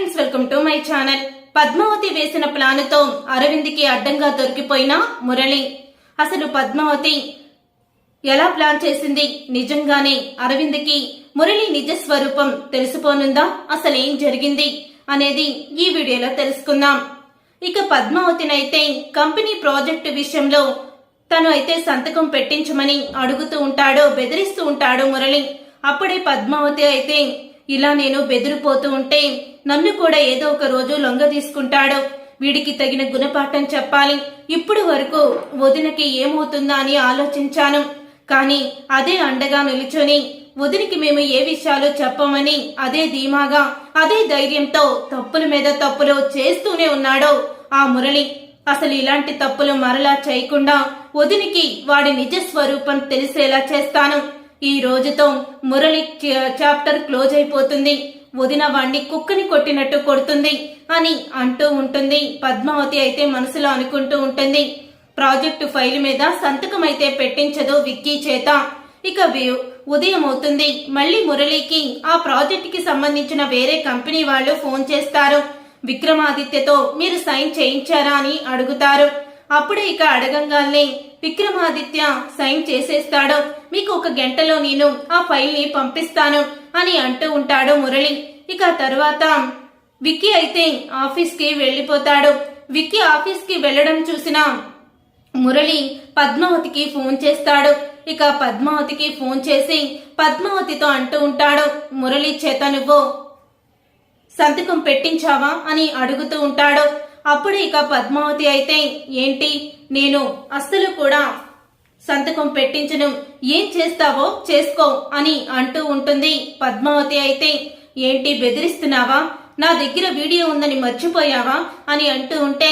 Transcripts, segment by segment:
Friends welcome to my channel. Padmavathi వేసిన ప్లాన్తో అరవింద్కి అడ్డంగా దొరికిపోయిన మురళి. అసలు పద్మావతి ఎలా ప్లాన్ చేసింది? నిజంగానే అరవింద్కి మురళి నిజ స్వరూపం తెలిసిపోనుందా? అసలు ఏం జరిగింది? అనేది ఈ వీడియోలో తెలుసుకుందాం. ఇక పద్మావతినైతే కంపెనీ ప్రాజెక్టు విషయంలో తను అయితే సంతకం పెట్టించమని అడుగుతూ ఉంటాడు బెదిరిస్తూ ఉంటాడు మురళి. అప్పుడే పద్మావతి అయితే ఇలా నేను బెదిరిపోతూ ఉంటే నన్ను కూడా ఏదో ఒక రోజు లొంగ తీసుకుంటాడు. వీడికి తగిన గుణపాఠం చెప్పాలి. ఇప్పుడు వరకు వదినకి ఏమవుతుందా అని ఆలోచించాను. కానీ అదే అండగా నిలుచొని వదినికి మేము ఏ విషయాలు చెప్పమని అదే ధీమాగా అదే ధైర్యంతో తప్పుల మీద తప్పులు చేస్తూనే ఉన్నాడో ఆ మురళి. అసలు ఇలాంటి తప్పులు మరలా చేయకుండా వదినికి వాడి నిజ స్వరూపం తెలిసేలా చేస్తాను. ఈ రోజుతో మురళి చాప్టర్ క్లోజ్ అయిపోతుంది. వదిన వాణ్ణి కుక్కని కొట్టినట్టు కొడుతుంది అని అంటూ ఉంటుంది. పద్మావతి అయితే మనసులో అనుకుంటూ ఉంటుంది. ప్రాజెక్టు ఫైల్ మీద సంతకం అయితే పెట్టించదు విక్కీ చేత. ఇక వ్యూ ఉదయం అవుతుంది. మళ్ళీ మురళికి ఆ ప్రాజెక్ట్కి సంబంధించిన వేరే కంపెనీ వాళ్ళు ఫోన్ చేస్తారు. విక్రమాదిత్యతో మీరు సైన్ చేయించారా అని అడుగుతారు. అప్పుడే ఇక అడగంగానే విక్రమాదిత్య సైన్ చేసేస్తాడు. మీకు ఒక గంటలో నేను ఆ ఫైల్ని పంపిస్తాను అని అంటూ ఉంటాడు మురళి. ఇక తర్వాత విక్కీ అయితే ఆఫీస్కి వెళ్ళిపోతాడు విక్కీ ఆఫీస్కి వెళ్ళడం చూసిన మురళి పద్మావతికి ఫోన్ చేస్తాడు. ఇక పద్మావతికి ఫోన్ చేసి పద్మావతితో అంటూ ఉంటాడు. మురళి చేత నువ్వు సంతకం పెట్టించావా? అని అడుగుతూ ఉంటాడు. అప్పుడు ఇక పద్మావతి అయితే ఏంటి? నేను అస్సలు కూడా సంతకం పెట్టించను. ఏం చేస్తావో చేసుకో అని అంటూ ఉంటుంది పద్మావతి అయితే. ఏంటి బెదిరిస్తున్నావా? నా దగ్గర వీడియో ఉందని మర్చిపోయావా? అని అంటూ ఉంటే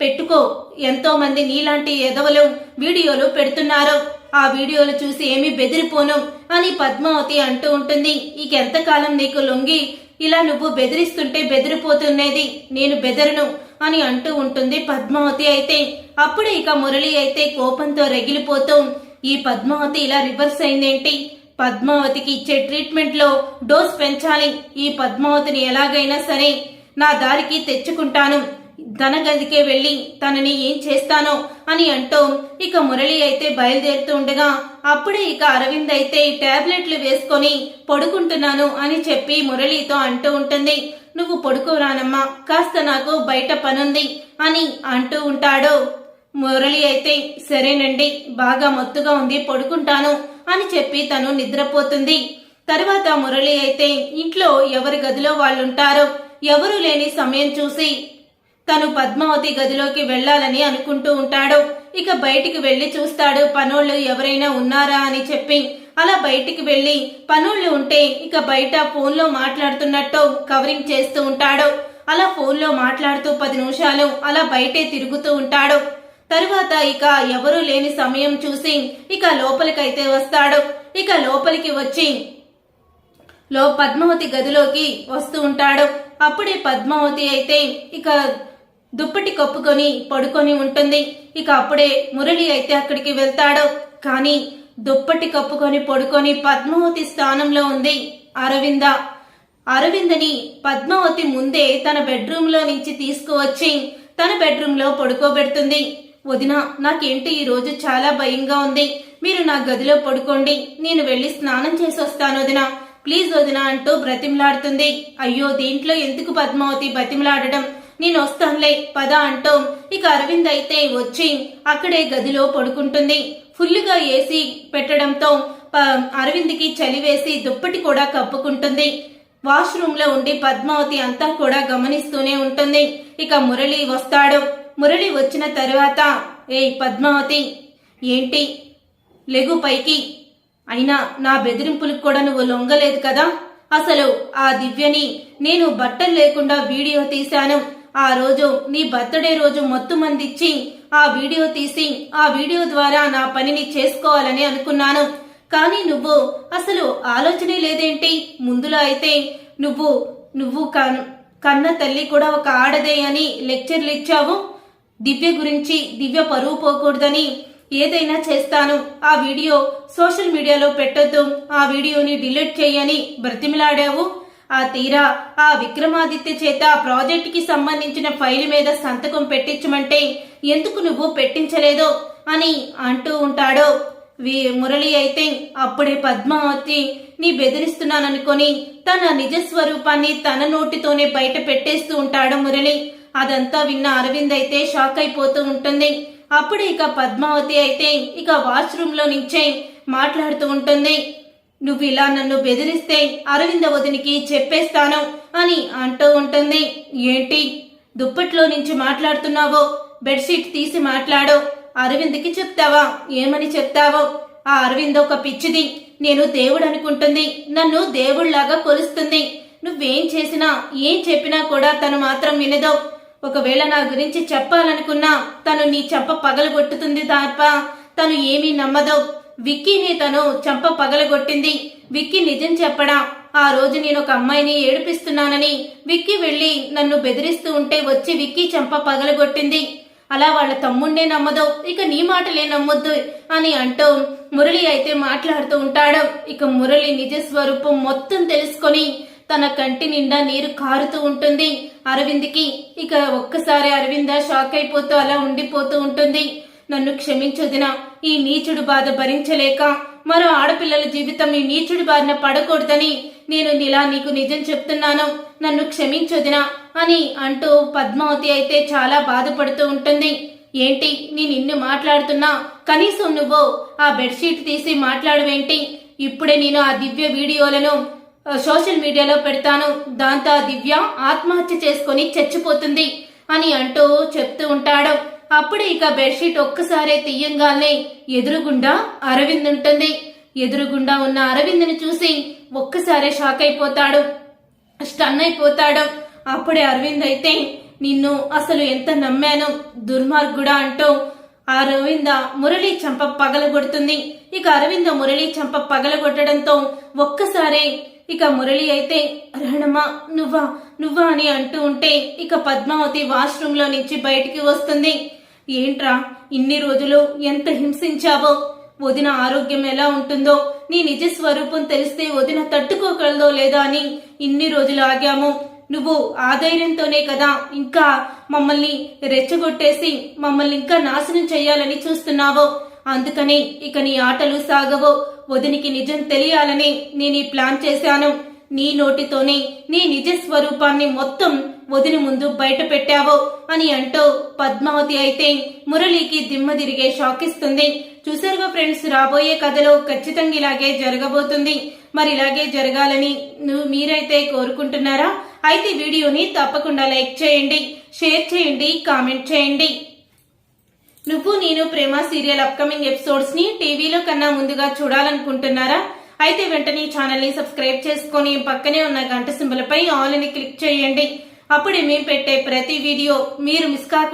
పెట్టుకో. ఎంతో మంది నీలాంటి ఎదవలు వీడియోలు పెడుతున్నారు. ఆ వీడియోలు చూసి ఏమీ బెదిరిపోను అని పద్మావతి అంటూ ఉంటుంది. ఇకెంతకాలం నీకు లొంగి ఇలా నువ్వు బెదిరిస్తుంటే బెదిరిపోతున్నది. నేను బెదరను. అని అంటూ ఉంటుంది పద్మావతి అయితే. అప్పుడే ఇక మురళి అయితే కోపంతో రగిలిపోతూ ఈ పద్మావతి ఇలా రివర్స్ అయిందేంటి? పద్మావతికి ఇచ్చే ట్రీట్మెంట్లో డోస్ పెంచాలి. ఈ పద్మావతిని ఎలాగైనా సరే నా దారికి తెచ్చుకుంటాను. తన గదికే వెళ్ళి తనని ఏం చేస్తానో అని అంటూ ఇక మురళి అయితే బయలుదేరుతూ ఉండగా అప్పుడే ఇక అరవింద్ అయితే టాబ్లెట్లు వేసుకొని పడుకుంటున్నాను అని చెప్పి మురళితో అంటూ ఉంటుంది. నువ్వు పడుకోరానమ్మా కాస్త నాకు బయట పనుంది అని అంటూ ఉంటాడు. మురళి అయితే సరేనండి బాగా మత్తుగా ఉంది పడుకుంటాను అని చెప్పి తను నిద్రపోతుంది. తర్వాత మురళి అయితే ఇంట్లో ఎవరి గదిలో వాళ్ళుంటారు ఎవరు లేని సమయం చూసి తను పద్మావతి గదిలోకి వెళ్ళాలని అనుకుంటూ ఉంటాడు. ఇక బయటికి వెళ్ళి చూస్తాడు పనోళ్ళు ఎవరైనా ఉన్నారా అని చెప్పి అలా బయటికి వెళ్ళి పనుళ్ళు ఉంటే ఇక బయట ఫోన్లో మాట్లాడుతున్నట్టు కవరింగ్ చేస్తూ ఉంటాడు. అలా ఫోన్లో మాట్లాడుతూ పది నిమిషాలు అలా బయటే తిరుగుతూ ఉంటాడు. తరువాత ఇక ఎవరూ లేని సమయం చూసి ఇక లోపలికైతే వస్తాడు. ఇక లోపలికి వచ్చి లో పద్మావతి గదిలోకి వస్తూ ఉంటాడు. అప్పుడే పద్మావతి అయితే ఇక దుప్పటి కప్పుకొని పడుకొని ఉంటుంది. ఇక అప్పుడే మురళి అయితే అక్కడికి వెళ్తాడు. కానీ దుప్పటి కప్పుకొని పడుకొని పద్మావతి స్థానంలో ఉంది. అరవింద. అరవిందని పద్మావతి ముందే తన బెడ్రూమ్లో నుంచి తీసుకువచ్చి తన బెడ్రూమ్లో పడుకోబెడుతుంది. వదిన నాకేంటి ఈ రోజు చాలా భయంగా ఉంది. మీరు నా గదిలో పడుకోండి. నేను వెళ్ళి స్నానం చేసి వస్తాను వదిన. ప్లీజ్ వదిన అంటూ బ్రతిమలాడుతుంది. అయ్యో దీంట్లో ఎందుకు పద్మావతి బతిమలాడడం నేను వస్తానులే పద అంటూ ఇక అరవింద్ అయితే వచ్చి అక్కడే గదిలో పడుకుంటుంది. ఫుల్గా ఏసీ పెట్టడంతో ప- అరవింద్కి చలి వేసి దుప్పటి కూడా కప్పుకుంటుంది. వాష్రూమ్లో ఉండి పద్మావతి అంతా కూడా గమనిస్తూనే ఉంటుంది. ఇక మురళి వస్తాడు. మురళి వచ్చిన తర్వాత ఏయ్ పద్మావతి ఏంటి? లెగు పైకి. అయినా నా బెదిరింపులకు కూడా నువ్వు లొంగలేదు కదా? అసలు ఆ దివ్యని నేను బట్టలు లేకుండా వీడియో తీశాను. ఆ రోజు నీ బర్త్డే రోజు మొత్తం మందిచ్చి ఆ వీడియో తీసి ఆ వీడియో ద్వారా నా పనిని చేసుకోవాలని అనుకున్నాను. కానీ నువ్వు అసలు ఆలోచనే లేదేంటి? ముందులో అయితే నువ్వు నువ్వు కన్న తల్లి కూడా ఒక ఆడదే అని లెక్చర్లు ఇచ్చావు. దివ్య గురించి దివ్య పరువు పోకూడదని ఏదైనా చేస్తాను. ఆ వీడియో సోషల్ మీడియాలో పెట్టొద్దు. ఆ వీడియోని డిలీట్ చేయని బ్రతిమిలాడావు. ఆ తీరా ఆ విక్రమాదిత్య చేత ఆ ప్రాజెక్టుకి సంబంధించిన ఫైల్ మీద సంతకం పెట్టించమంటే ఎందుకు నువ్వు పెట్టించలేదో అని అంటూ ఉంటాడు. వి- మురళి అయితే అప్పుడే పద్మావతి నీ బెదిరిస్తున్నాననుకొని తన నిజ స్వరూపాన్ని తన నోటితోనే బయట పెట్టేస్తూ ఉంటాడు మురళి. అదంతా విన్న అరవింద్ అయితే షాక్ అయిపోతూ ఉంటుంది. అప్పుడు ఇక పద్మావతి అయితే ఇక వాష్రూమ్లో నుంచే మాట్లాడుతూ ఉంటుంది. నువ్వు ఇలా నన్ను బెదిరిస్తే అరవింద వదినికి చెప్పేస్తాను అని అంటూ ఉంటుంది. ఏంటి? దుప్పట్లో నుంచి మాట్లాడుతున్నావో? బెడ్షీట్ తీసి మాట్లాడు. అరవింద్కి చెప్తావా? ఏమని చెప్తావో? ఆ అరవింద్ ఒక పిచ్చిది. నేను దేవుడు అనుకుంటుంది. నన్ను దేవుళ్ళాగా కొలుస్తుంది. నువ్వేం చేసినా ఏం చెప్పినా కూడా తను మాత్రం వినదు. ఒకవేళ నా గురించి చెప్పాలనుకున్నా తను నీ చెప్ప పగలగొట్టుతుంది తప్ప తను ఏమీ నమ్మదు. విక్కీని తను చంప పగలగొట్టింది. విక్కీ నిజం చెప్పడా ఆ రోజు నేను ఒక అమ్మాయిని ఏడిపిస్తున్నానని. విక్కీ వెళ్ళి నన్ను బెదిరిస్తూ ఉంటే వచ్చి విక్కీ చంప పగలగొట్టింది. అలా వాళ్ళ తమ్ముణ్ణే నమ్మదు ఇక నీ మాటలే నమ్మొద్దు అని అంటూ మురళి అయితే మాట్లాడుతూ ఉంటాడు. ఇక మురళి నిజ స్వరూపం మొత్తం తెలుసుకొని తన కంటి నిండా నీరు కారుతూ ఉంటుంది. అరవింద్కి ఇక ఒక్కసారి అరవింద షాక్ అయిపోతూ అలా ఉండిపోతూ ఉంటుంది. నన్ను క్షమించొదిన? ఈ నీచుడు బాధ భరించలేక మరో ఆడపిల్లల జీవితం ఈ నీచుడి బారిన పడకూడదని నేను ఇలా నీకు నిజం చెప్తున్నాను. నన్ను క్షమించొదినా? అని అంటూ పద్మావతి అయితే చాలా బాధపడుతూ ఉంటుంది. ఏంటి నేను ఇన్ని మాట్లాడుతున్నా? కనీసం నువ్వు ఆ బెడ్షీట్ తీసి మాట్లాడవేంటి? ఇప్పుడే నేను ఆ దివ్య వీడియోలను సోషల్ మీడియాలో పెడతాను. దాంతో ఆ దివ్య ఆత్మహత్య చేసుకొని చచ్చిపోతుంది అని అంటూ చెప్తూ ఉంటాడు. అప్పుడు ఇక బెడ్షీట్ ఒక్కసారే తీయంగానే ఎదురుగుండా అరవింద్ ఉంటుంది. ఎదురుగుండా ఉన్న అరవింద్ని చూసి ఒక్కసారే షాక్ అయిపోతాడు. స్టన్ అయిపోతాడు. అప్పుడే అరవింద్ అయితే నిన్ను అసలు ఎంత నమ్మాను? దుర్మార్గుడా అంటూ ఆ అరవింద మురళి చంప పగలగొడుతుంది. ఇక అరవింద మురళి చంప పగలగొట్టడంతో ఒక్కసారే ఇక మురళి అయితే రణమా నువ్వా? నువ్వా? అని అంటూ ఉంటే ఇక పద్మావతి వాష్రూమ్లో నుంచి బయటికి వస్తుంది. ఏంట్రా? ఇన్ని రోజులు ఎంత హింసించావో? వదిన ఆరోగ్యం ఎలా ఉంటుందో? నీ నిజ స్వరూపం తెలిస్తే వదిన తట్టుకోగలదో లేదా అని ఇన్ని రోజులు ఆగాము. నువ్వు ఆధైర్యంతోనే కదా ఇంకా మమ్మల్ని రెచ్చగొట్టేసి మమ్మల్ని ఇంకా నాశనం చేయాలని చూస్తున్నావో? అందుకని ఇక నీ ఆటలు సాగవో. వదినికి నిజం తెలియాలని నేను ఈ ప్లాన్ చేశాను. నీ నోటితోనే నీ నిజ స్వరూపాన్ని మొత్తం వదిన ముందు బయట పెట్టావో అని అంటూ పద్మావతి అయితే మురళికి దిమ్మ తిరిగే షాక్ ఇస్తుంది చూసారుగా ఫ్రెండ్స్ రాబోయే కథలో ఖచ్చితంగా ఇలాగే జరగబోతుంది. మరి ఇలాగే జరగాలని నువ్వు మీరైతే కోరుకుంటున్నారా? అయితే వీడియోని తప్పకుండా లైక్ చేయండి షేర్ చేయండి కామెంట్ చేయండి. నువ్వు నేను ప్రేమ సీరియల్ అప్కమింగ్ ఎపిసోడ్స్ని టీవీలో కన్నా ముందుగా చూడాలనుకుంటున్నారా? అయితే వెంటనే ఛానల్ని సబ్స్క్రైబ్ చేసుకొని పక్కనే ఉన్న గంట సింబల్ పై ఆల్ని క్లిక్ చేయండి. అప్పుడే మేము పెట్టే ప్రతి వీడియో మీరు మిస్ కాకుండా